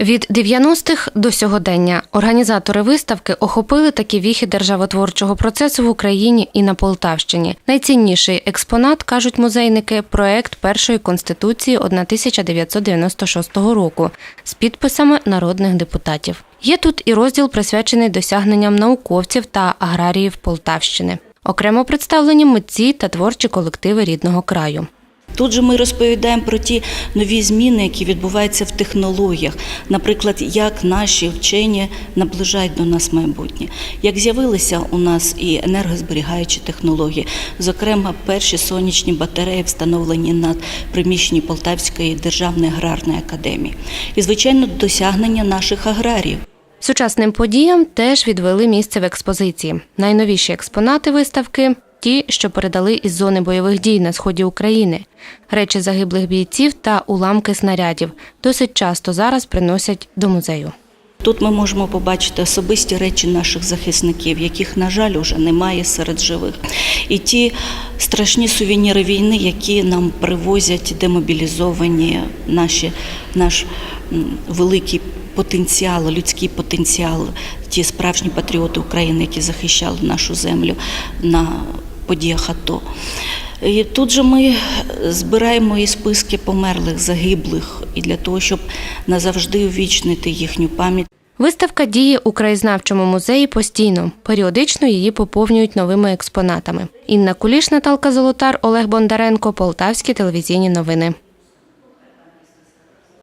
Від 90-х до сьогодення організатори виставки охопили такі віхи державотворчого процесу в Україні і на Полтавщині. Найцінніший експонат, кажуть музейники, проект першої конституції 1996 року з підписами народних депутатів. Є тут і розділ присвячений досягненням науковців та аграріїв Полтавщини. Окремо представлені митці та творчі колективи рідного краю. Тут же ми розповідаємо про ті нові зміни, які відбуваються в технологіях. Наприклад, як наші вчені наближають до нас майбутнє, як з'явилися у нас і енергозберігаючі технології, зокрема, перші сонячні батареї встановлені над приміщенні Полтавської державної аграрної академії, і звичайно досягнення наших аграріїв. Сучасним подіям теж відвели місце в експозиції. Найновіші експонати виставки ті, що передали із зони бойових дій на сході України. Речі загиблих бійців та уламки снарядів досить часто зараз приносять до музею. Тут ми можемо побачити особисті речі наших захисників, яких, на жаль, уже немає серед живих. І ті страшні сувеніри війни, які нам привозять демобілізовані наші, наш великий потенціал, людський потенціал, ті справжні патріоти України, які захищали нашу землю на подіях АТО. І тут же ми збираємо і списки померлих, загиблих, і для того, щоб назавжди увічнити їхню пам'ять. Виставка діє у краєзнавчому музеї постійно. Періодично її поповнюють новими експонатами. Інна Куліш, Наталка Золотар, Олег Бондаренко, Полтавські телевізійні новини.